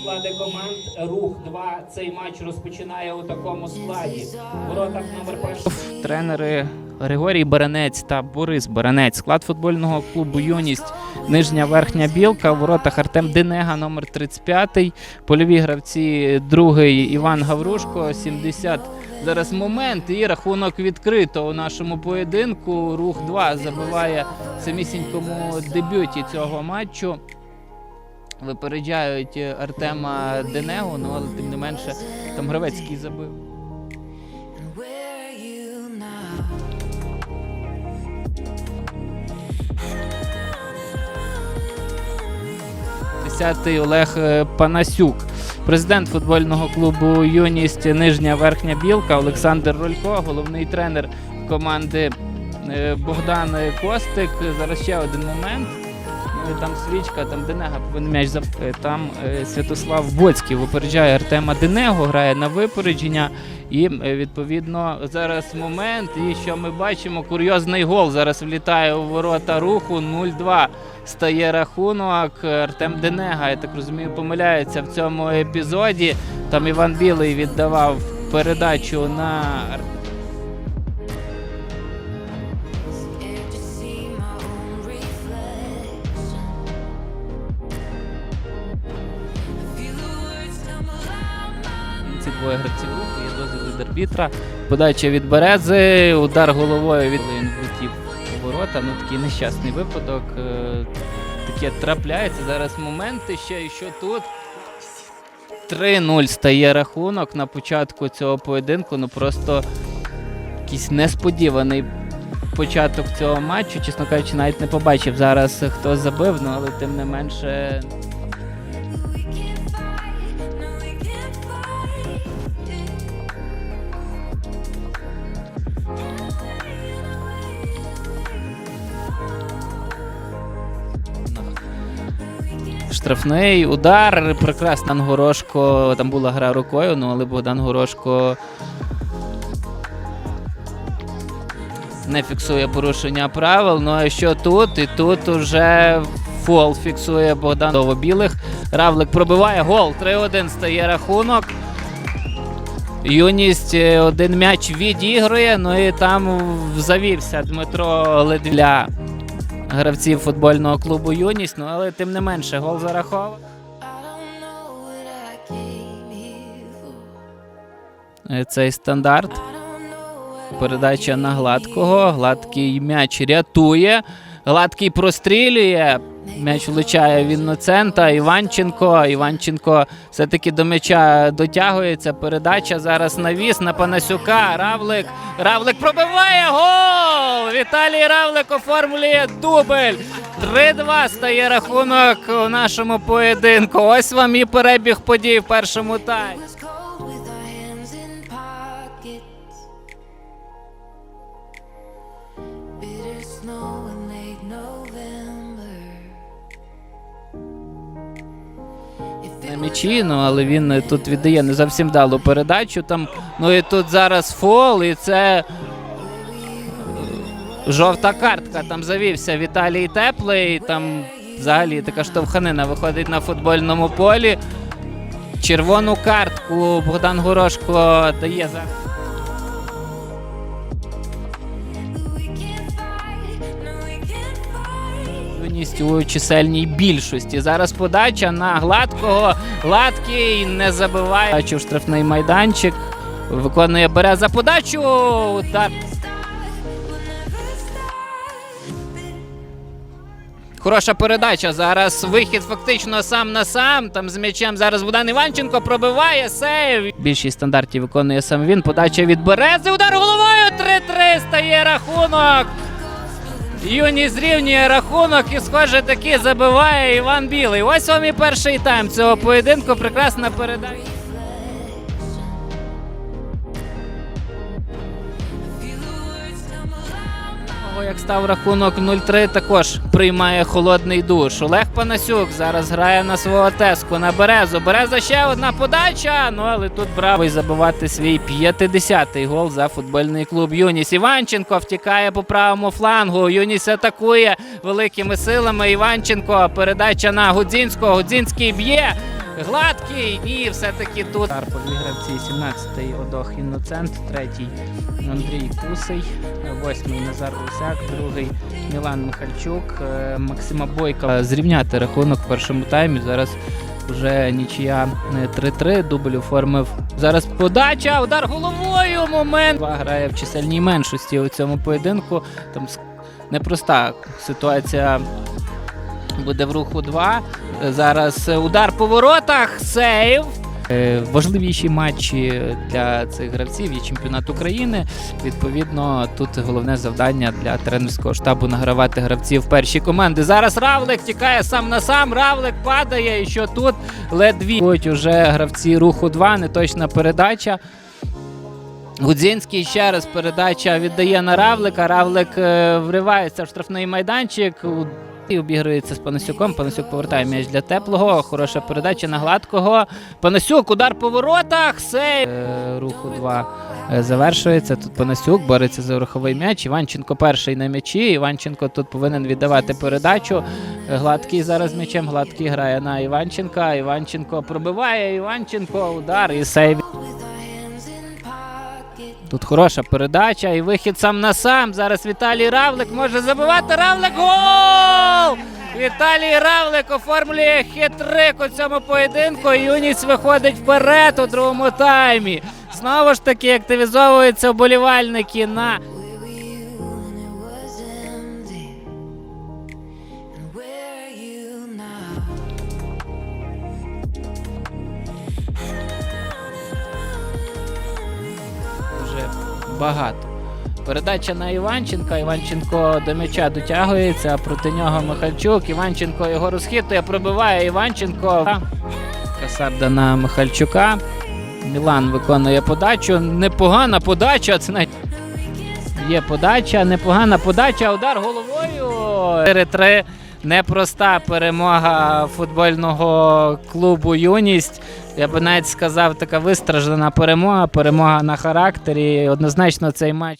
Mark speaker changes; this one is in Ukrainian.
Speaker 1: Склади команд Рух 2 цей матч розпочинає у такому складі. Воротах номер перший. Тренери Григорій Баранець та Борис Баранець. Склад футбольного клубу Юність Нижня Верхня Білка. У воротах Артем Денега, номер 35. Польові гравці другий Іван Гаврушко, 70. Зараз момент і рахунок відкрито у нашому поєдинку. Рух 2 забиває самісінькому дебюті цього матчу випереджають Артема Денегу, ну але тим не менше там Гравецький забив. 10-й Олег е, Панасюк. Президент футбольного клубу Юність Нижня Верхня Білка Олександр Ролько, головний тренер команди е, Богдан Костик. Зараз ще один момент. І Там свічка, там Денега повинен м'яч зап... е, Там е, Святослав Боцький випереджає Артема Денегу, грає на випередження. І е, відповідно зараз момент. І що ми бачимо? Курйозний гол зараз влітає у ворота руху 0-2 стає рахунок. Артем Денега, я так розумію, помиляється в цьому епізоді. Там Іван Білий віддавав передачу на двоє гравців руху. Є дозвіл від арбітра. Подача від берези, удар головою від він у ворота. Ну такий нещасний випадок. Е, Таке трапляється. Зараз моменти ще і що тут. 3-0 стає рахунок на початку цього поєдинку. Ну просто якийсь несподіваний початок цього матчу. Чесно кажучи, навіть не побачив зараз, хто забив, ну але тим не менше. Штрафний удар, прекрасно Горошко. Там була гра рукою, ну але Богдан Горошко не фіксує порушення правил. Ну а що тут? І тут уже фол фіксує Богдан Довобілих. Равлик пробиває гол. 3-1 стає рахунок. Юність е, один м'яч відігрує, ну і там завівся Дмитро Ледвля гравців футбольного клубу Юність. Ну але тим не менше, гол
Speaker 2: for.
Speaker 1: Е, Цей стандарт. Передача на гладкого. Гладкий м'яч рятує. Гладкий прострілює. М'яч влучає в Інноцента. Іванченко. Іванченко все-таки до м'яча дотягується. Передача зараз навіс на Панасюка. Равлик. Равлик пробиває гол! Віталій Равлик оформлює дубль. 3-2 стає рахунок у нашому поєдинку. Ось вам і перебіг подій в першому таймі. М'ячі, ну але він е, тут віддає не зовсім вдалу передачу. Там, ну і тут зараз фол, і це е, жовта картка. Там завівся Віталій Теплий. Там взагалі така штовханина виходить на футбольному полі. Червону картку Богдан Горошко дає за. Юність у чисельній більшості. Зараз подача на гладкого. Гладкий не забиває. Бачив штрафний майданчик. Виконує береза подачу. Удар. Хороша передача. Зараз вихід фактично сам на сам. Там з м'ячем зараз Богдан Іванченко пробиває сейв. Більшість стандартів виконує сам він. Подача від берези. Удар головою. 3-3 стає рахунок. Юні зрівнює рахунок і, схоже, таки забиває Іван Білий. Ось вам і перший тайм цього поєдинку. Прекрасна передача. Як став рахунок 0-3, також приймає холодний душ. Олег Панасюк зараз грає на свого теску на Березу. Береза ще одна подача. Ну але тут браво і забивати свій 50-й гол за футбольний клуб Юніс. Іванченко втікає по правому флангу. Юніс атакує великими силами. Іванченко передача на Гудзінського. Гудзінський б'є. Гладкий і все-таки тут. Карпові гравці 17-й Одох Інноцент, третій Андрій Кусий, восьмий Назар Лисяк, другий Мілан Михальчук, е, Максима Бойка. Зрівняти рахунок в першому таймі. Зараз вже нічия е, 3-3. Дубль оформив. Зараз подача, удар головою. Момент. Два грає в чисельній меншості у цьому поєдинку. Там непроста ситуація буде в руху 2. Зараз е, удар по воротах. Сейв. Е, Важливіші матчі для цих гравців є чемпіонат України. Відповідно, тут головне завдання для тренерського штабу награвати гравців перші команди. Зараз Равлик тікає сам на сам. Равлик падає. І що тут ледві Ходять уже гравці руху 2, неточна передача. Гудзінський ще раз передача віддає на Равлика. Равлик е, вривається в штрафний майданчик. І обігрується з Панасюком. Панасюк повертає м'яч для теплого. Хороша передача на гладкого. Панасюк, удар по воротах. Сейв. Е, Руху 2 е, завершується. Тут Панасюк бореться за руховий м'яч. Іванченко перший на м'ячі. Іванченко тут повинен віддавати передачу. Е, Гладкий зараз м'ячем. Гладкий грає на Іванченка. Іванченко пробиває. Іванченко удар і сейв. Тут хороша передача і вихід сам на сам. Зараз Віталій Равлик може забивати. Равлик гол! Віталій Равлик оформлює хитрик у цьому поєдинку. Юніс виходить вперед у другому таймі. Знову ж таки активізовуються вболівальники на багато. Передача на Іванченка. Іванченко до м'яча дотягується. Проти нього Михальчук. Іванченко його розхитує, пробиває Іванченко. Касарда на Михальчука. Мілан виконує подачу. Непогана подача. Це навіть є подача, непогана подача. Удар головою. 4-3. Непроста перемога футбольного клубу Юність. Я би навіть сказав, така вистраждана перемога, перемога на характері. Однозначно цей матч.